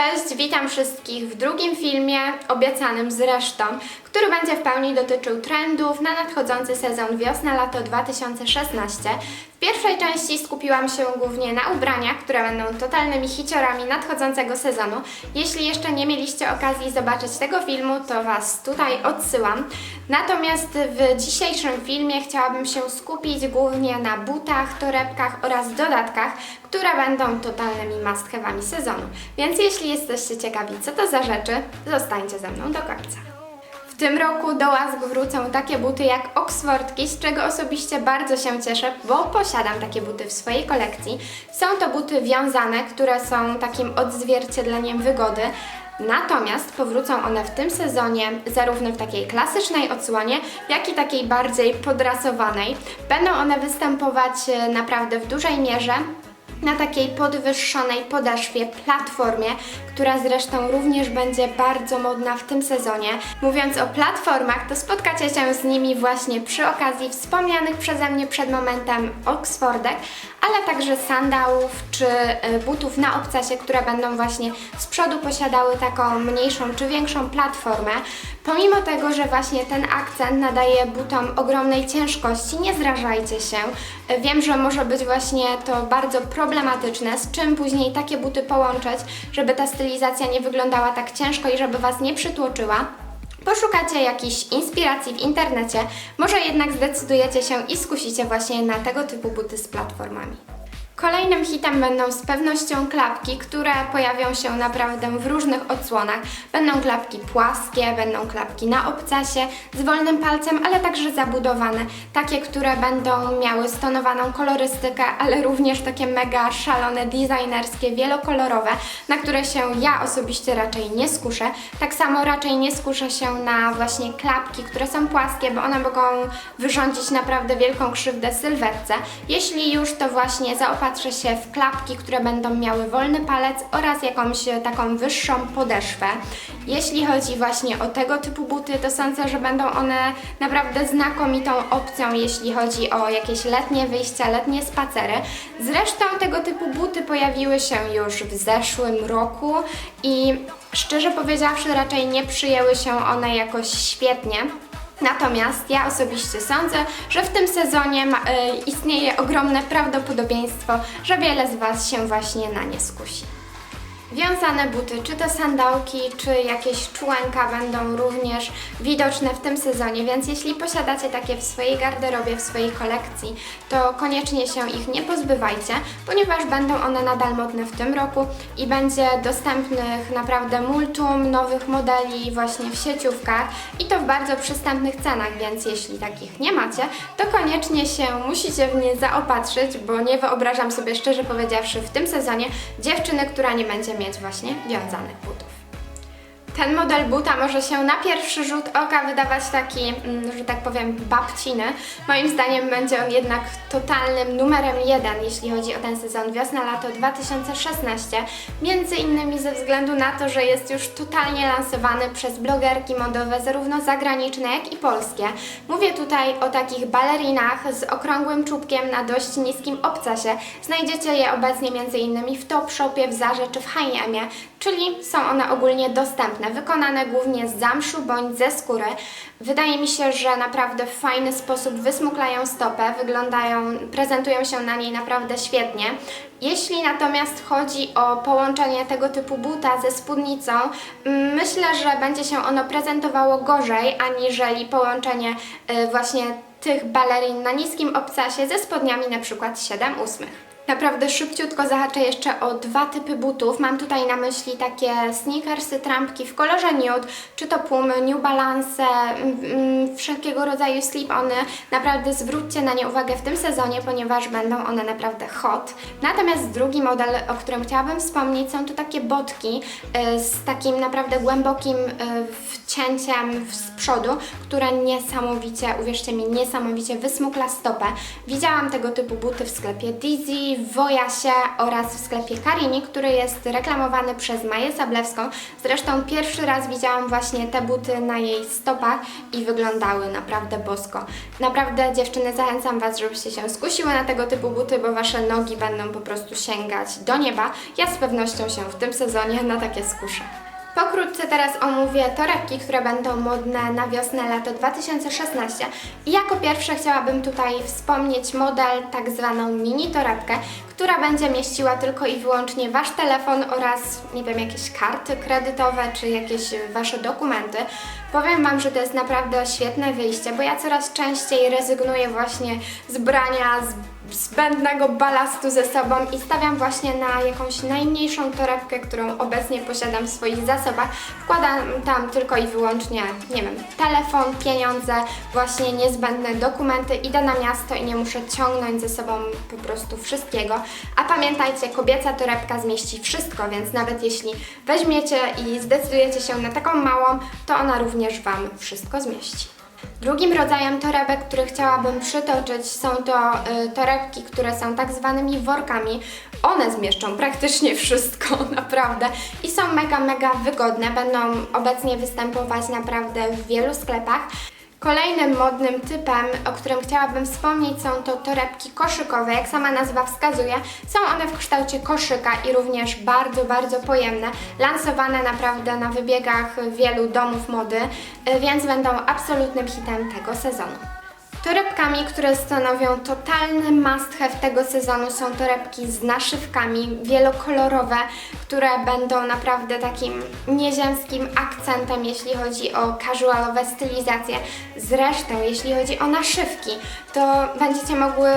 Cześć, witam wszystkich w drugim filmie, obiecanym zresztą, który będzie w pełni dotyczył trendów na nadchodzący sezon wiosna-lato 2016. W pierwszej części skupiłam się głównie na ubraniach, które będą totalnymi hiciorami nadchodzącego sezonu. Jeśli jeszcze nie mieliście okazji zobaczyć tego filmu, to Was tutaj odsyłam. Natomiast w dzisiejszym filmie chciałabym się skupić głównie na butach, torebkach oraz dodatkach, które będą totalnymi must-have'ami sezonu. Więc jeśli jesteście ciekawi, co to za rzeczy, zostańcie ze mną do końca. W tym roku do łask wrócą takie buty jak Oxfordki, z czego osobiście bardzo się cieszę, bo posiadam takie buty w swojej kolekcji. Są to buty wiązane, które są takim odzwierciedleniem wygody. Natomiast powrócą one w tym sezonie zarówno w takiej klasycznej odsłonie, jak i takiej bardziej podrasowanej. Będą one występować e, naprawdę w dużej mierze na takiej podwyższonej podeszwie, platformie, która zresztą również będzie bardzo modna w tym sezonie. Mówiąc o platformach, to spotkacie się z nimi właśnie przy okazji wspomnianych przeze mnie przed momentem Oxfordek, ale także sandałów czy y, butów na obcasie, które będą właśnie z przodu posiadały taką mniejszą czy większą platformę. Pomimo tego, że właśnie ten akcent nadaje butom ogromnej ciężkości, nie zrażajcie się. Wiem, że może być właśnie to bardzo problematyczne, z czym później takie buty połączyć, żeby ta stylizacja nie wyglądała tak ciężko i żeby Was nie przytłoczyła. Poszukacie jakiejś inspiracji w internecie, może jednak zdecydujecie się i skusicie właśnie na tego typu buty z platformami. Kolejnym hitem będą z pewnością klapki, które pojawią się naprawdę w różnych odsłonach. Będą klapki płaskie, będą klapki na obcasie, z wolnym palcem, ale także zabudowane. Takie, które będą miały stonowaną kolorystykę, ale również takie mega szalone, designerskie, wielokolorowe, na które się ja osobiście raczej nie skuszę. Tak samo raczej nie skuszę się na właśnie klapki, które są płaskie, bo one mogą wyrządzić naprawdę wielką krzywdę sylwetce. Jeśli już, to właśnie zaopatrzę się w klapki, które będą miały wolny palec oraz jakąś e, taką wyższą podeszwę. Jeśli chodzi właśnie o tego typu buty, to sądzę, że będą one naprawdę znakomitą opcją, jeśli chodzi o jakieś letnie wyjścia, letnie spacery. Zresztą tego typu buty pojawiły się już w zeszłym roku i szczerze powiedziawszy raczej nie przyjęły się one jakoś świetnie. Natomiast ja osobiście sądzę, że w tym sezonie ma, y, istnieje ogromne prawdopodobieństwo, że wiele z Was się właśnie na nie skusi. Wiązane buty, czy to sandałki, czy jakieś czółenka będą również widoczne w tym sezonie, więc jeśli posiadacie takie w swojej garderobie, w swojej kolekcji, to koniecznie się ich nie pozbywajcie, ponieważ będą one nadal modne w tym roku i będzie dostępnych naprawdę multum nowych modeli właśnie w sieciówkach i to w bardzo przystępnych cenach, więc jeśli takich nie macie, to koniecznie się musicie w nie zaopatrzyć, bo nie wyobrażam sobie szczerze powiedziawszy w tym sezonie dziewczyny, która nie będzie mieć właśnie wiązanych butów. Ten model buta może się na pierwszy rzut oka wydawać taki, mm, że tak powiem, babciny. Moim zdaniem będzie on jednak totalnym numerem jeden, jeśli chodzi o ten sezon wiosna-lato 2016. Między innymi ze względu na to, że jest już totalnie lansowany przez blogerki modowe, zarówno zagraniczne, jak i polskie. Mówię tutaj o takich balerinach z okrągłym czubkiem na dość niskim obcasie. Znajdziecie je obecnie między innymi w Topshopie, w Zarze czy w H&Mie, czyli są one ogólnie dostępne, wykonane głównie z zamszu bądź ze skóry. Wydaje mi się, że naprawdę w fajny sposób wysmuklają stopę, wyglądają, prezentują się na niej naprawdę świetnie. Jeśli natomiast chodzi o połączenie tego typu buta ze spódnicą, myślę, że będzie się ono prezentowało gorzej, aniżeli połączenie y, właśnie tych balerin na niskim obcasie ze spodniami na przykład 7 ósmych. Naprawdę szybciutko zahaczę jeszcze o dwa typy butów. Mam tutaj na myśli takie sneakersy, trampki w kolorze nude, czy to Pumy, New Balance, mm, mm, wszelkiego rodzaju slip-ony. Naprawdę zwróćcie na nie uwagę w tym sezonie, ponieważ będą one naprawdę hot. Natomiast drugi model, o którym chciałabym wspomnieć, są to takie botki y, z takim naprawdę głębokim y, wcięciem z przodu, które niesamowicie, uwierzcie mi, niesamowicie wysmukla stopę. Widziałam tego typu buty w sklepie Dizzy, czyli w Wojasie oraz w sklepie Karini, który jest reklamowany przez Maję Sablewską. Zresztą pierwszy raz widziałam właśnie te buty na jej stopach i wyglądały naprawdę bosko. Naprawdę dziewczyny zachęcam Was, żebyście się skusiły na tego typu buty, bo Wasze nogi będą po prostu sięgać do nieba. Ja z pewnością się w tym sezonie na takie skuszę. Pokrótce teraz omówię torebki, które będą modne na wiosnę, lato 2016. I jako pierwsze chciałabym tutaj wspomnieć model, tak zwaną mini torebkę, która będzie mieściła tylko i wyłącznie Wasz telefon oraz, nie wiem, jakieś karty kredytowe czy jakieś Wasze dokumenty. Powiem Wam, że to jest naprawdę świetne wyjście, bo ja coraz częściej rezygnuję właśnie z brania z zbędnego balastu ze sobą i stawiam właśnie na jakąś najmniejszą torebkę, którą obecnie posiadam w swoich zasobach. Wkładam tam tylko i wyłącznie, nie wiem, telefon, pieniądze, właśnie niezbędne dokumenty, idę na miasto i nie muszę ciągnąć ze sobą po prostu wszystkiego. A pamiętajcie, kobieca torebka zmieści wszystko, więc nawet jeśli weźmiecie i zdecydujecie się na taką małą, to ona również Wam wszystko zmieści. Drugim rodzajem torebek, który chciałabym przytoczyć, są to y, torebki, które są tak zwanymi workami. One zmieszczą praktycznie wszystko, naprawdę. I są mega, mega wygodne. Będą obecnie występować naprawdę w wielu sklepach. Kolejnym modnym typem, o którym chciałabym wspomnieć, są to torebki koszykowe. Jak sama nazwa wskazuje, są one w kształcie koszyka i również bardzo, bardzo pojemne. Lansowane naprawdę na wybiegach wielu domów mody, y, więc będą absolutnym hitem tego sezonu. Torebkami, które stanowią totalny must have tego sezonu są torebki z naszywkami wielokolorowe, które będą naprawdę takim nieziemskim akcentem, jeśli chodzi o casualowe stylizacje. Zresztą, jeśli chodzi o naszywki, to będziecie mogły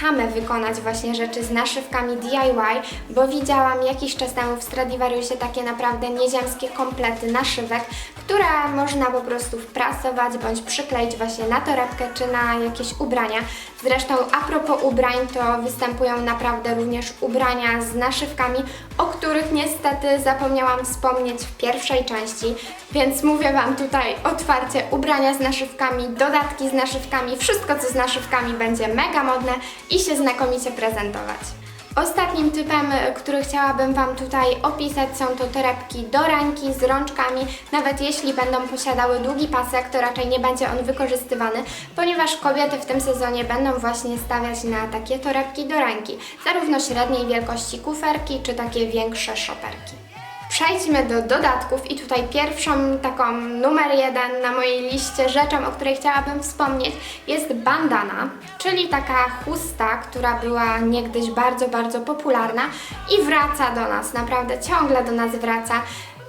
same wykonać właśnie rzeczy z naszywkami DIY, bo widziałam jakiś czas temu w Stradivariusie takie naprawdę nieziemskie komplety naszywek, które można po prostu wprasować bądź przykleić właśnie na torebkę czy na jakieś ubrania. Zresztą a propos ubrań, to występują naprawdę również ubrania z naszywkami, o których niestety zapomniałam wspomnieć w pierwszej części, więc mówię Wam tutaj otwarcie ubrania z naszywkami, dodatki z naszywkami, wszystko co z naszywkami będzie mega modne i się znakomicie prezentować. Ostatnim typem, który chciałabym Wam tutaj opisać, są to torebki do ręki z rączkami. Nawet jeśli będą posiadały długi pasek, to raczej nie będzie on wykorzystywany, ponieważ kobiety w tym sezonie będą właśnie stawiać na takie torebki do ręki, zarówno średniej wielkości kuferki, czy takie większe szoperki. Przejdźmy do dodatków i tutaj pierwszą taką numer jeden na mojej liście rzeczą, o której chciałabym wspomnieć jest bandana, czyli taka chusta, która była niegdyś bardzo, bardzo popularna i wraca do nas, naprawdę ciągle do nas wraca.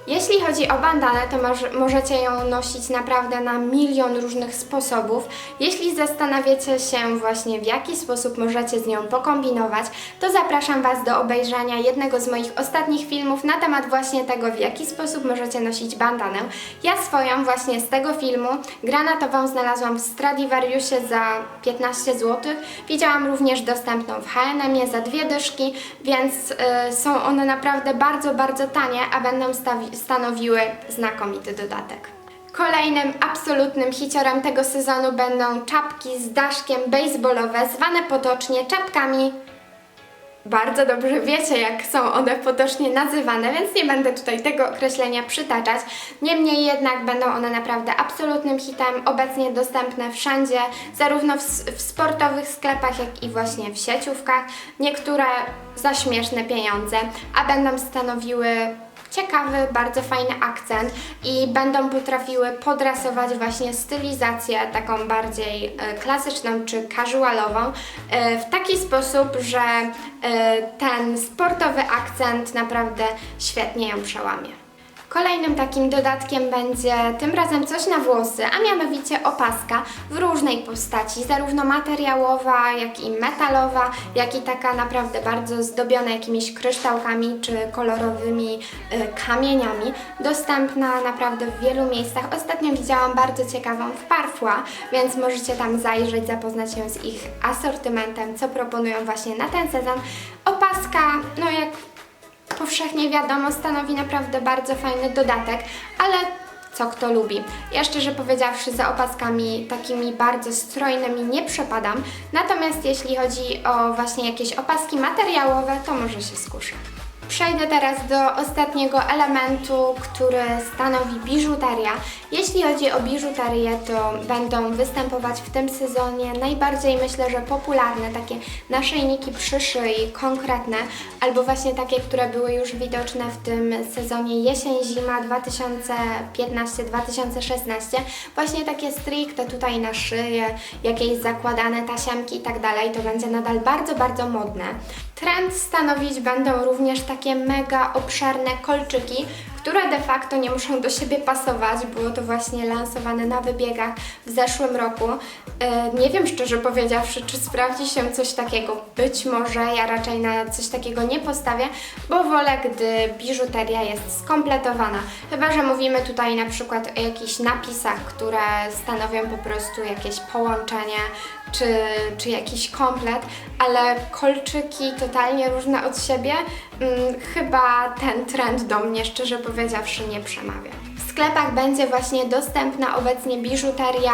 Jeśli chodzi o bandanę, to może, możecie ją nosić naprawdę na milion różnych sposobów. Jeśli zastanawiacie się właśnie w jaki sposób możecie z nią pokombinować, to zapraszam Was do obejrzenia jednego z moich ostatnich filmów na temat właśnie tego, w jaki sposób możecie nosić bandanę. Ja swoją właśnie z tego filmu granatową znalazłam w Stradivariusie za 15 zł. Widziałam również dostępną w H&M za dwie dyszki, więc y, są one naprawdę bardzo, bardzo tanie, a będą stawi- stanowiły znakomity dodatek. Kolejnym absolutnym hiciorem tego sezonu będą czapki z daszkiem baseballowe, zwane potocznie czapkami bardzo dobrze wiecie, jak są one potocznie nazywane, więc nie będę tutaj tego określenia przytaczać. Niemniej jednak będą one naprawdę absolutnym hitem, obecnie dostępne wszędzie, zarówno w, w sportowych sklepach, jak i właśnie w sieciówkach. Niektóre za śmieszne pieniądze, a będą stanowiły ciekawy, bardzo fajny akcent i będą potrafiły podrasować właśnie stylizację taką bardziej e, klasyczną czy casualową e, w taki sposób, że e, ten sportowy akcent naprawdę świetnie ją przełamie. Kolejnym takim dodatkiem będzie tym razem coś na włosy, a mianowicie opaska w różnej postaci, zarówno materiałowa, jak i metalowa, jak i taka naprawdę bardzo zdobiona jakimiś kryształkami czy kolorowymi y, kamieniami. Dostępna naprawdę w wielu miejscach. Ostatnio widziałam bardzo ciekawą w Parfua, więc możecie tam zajrzeć, zapoznać się z ich asortymentem, co proponują właśnie na ten sezon. Opaska, no jak powszechnie wiadomo, stanowi naprawdę bardzo fajny dodatek, ale co kto lubi. Ja szczerze powiedziawszy za opaskami takimi bardzo strojnymi nie przepadam, natomiast jeśli chodzi o właśnie jakieś opaski materiałowe, to może się skuszę. Przejdę teraz do ostatniego elementu, który stanowi biżuteria. Jeśli chodzi o biżuterię, to będą występować w tym sezonie najbardziej myślę, że popularne takie naszyjniki przy szyi, konkretne, albo właśnie takie, które były już widoczne w tym sezonie jesień-zima 2015-2016. Właśnie takie stricte tutaj na szyję, jakieś zakładane tasiemki i tak dalej, to będzie nadal bardzo, bardzo modne. Trend stanowić będą również takie mega obszerne kolczyki, które de facto nie muszą do siebie pasować. Było to właśnie lansowane na wybiegach w zeszłym roku. E, Nie wiem szczerze powiedziawszy, czy sprawdzi się coś takiego. Być może ja raczej na coś takiego nie postawię, bo wolę, gdy biżuteria jest skompletowana. Chyba, że mówimy tutaj na przykład o jakichś napisach, które stanowią po prostu jakieś połączenie czy, czy jakiś komplet, ale kolczyki totalnie różne od siebie. Mm, chyba ten trend do mnie, szczerze powiedziawszy, nie przemawia. W sklepach będzie właśnie dostępna obecnie biżuteria,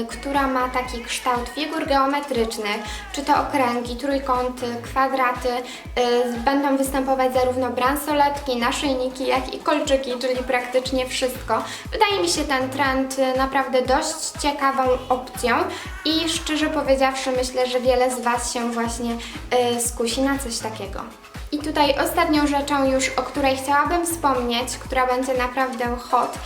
y, która ma taki kształt figur geometrycznych, czy to okręgi, trójkąty, kwadraty. Y, będą występować zarówno bransoletki, naszyjniki, jak i kolczyki, czyli praktycznie wszystko. Wydaje mi się ten trend y, naprawdę dość ciekawą opcją i szczerze powiedziawszy myślę, że wiele z Was się właśnie skusi na coś takiego. I tutaj ostatnią rzeczą już, o której chciałabym wspomnieć, która będzie naprawdę hot,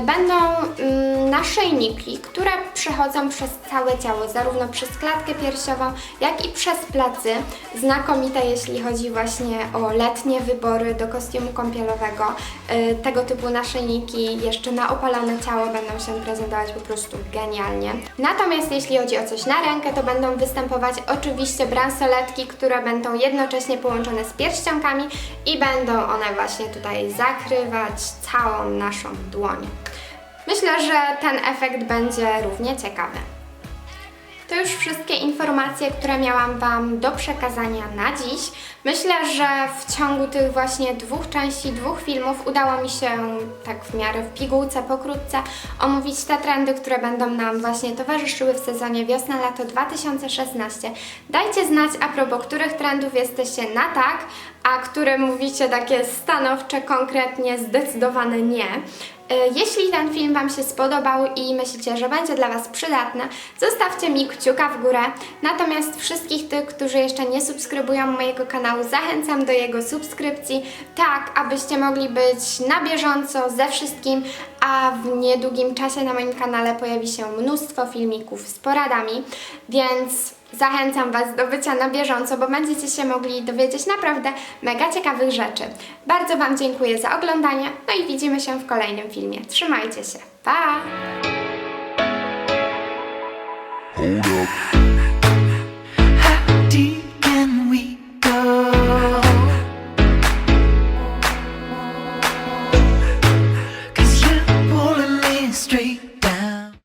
będą mm, naszyjniki, które przechodzą przez całe ciało, zarówno przez klatkę piersiową, jak i przez plecy. Znakomite, jeśli chodzi właśnie o letnie wybory do kostiumu kąpielowego. Y, Tego typu naszyjniki jeszcze na opalone ciało będą się prezentować po prostu genialnie. Natomiast jeśli chodzi o coś na rękę, to będą występować oczywiście bransoletki, które będą jednocześnie połączone z pierścionkami i będą one właśnie tutaj zakrywać całą naszą dłoń. Myślę, że ten efekt będzie równie ciekawy. To już wszystkie informacje, które miałam Wam do przekazania na dziś. Myślę, że w ciągu tych właśnie dwóch części, dwóch filmów udało mi się tak w miarę w pigułce, pokrótce omówić te trendy, które będą nam właśnie towarzyszyły w sezonie wiosna-lato 2016. Dajcie znać a propos, których trendów jesteście na tak, a które mówicie takie stanowcze, konkretnie, zdecydowane nie. E, Jeśli ten film Wam się spodobał i myślicie, że będzie dla Was przydatny, zostawcie mi kciuka w górę. Natomiast wszystkich tych, którzy jeszcze nie subskrybują mojego kanału, zachęcam do jego subskrypcji, tak abyście mogli być na bieżąco ze wszystkim, a w niedługim czasie na moim kanale pojawi się mnóstwo filmików z poradami, więc Zachęcam Was do bycia na bieżąco, bo będziecie się mogli dowiedzieć naprawdę mega ciekawych rzeczy. Bardzo Wam dziękuję za oglądanie, no i widzimy się w kolejnym filmie. Trzymajcie się. Pa! Hold up.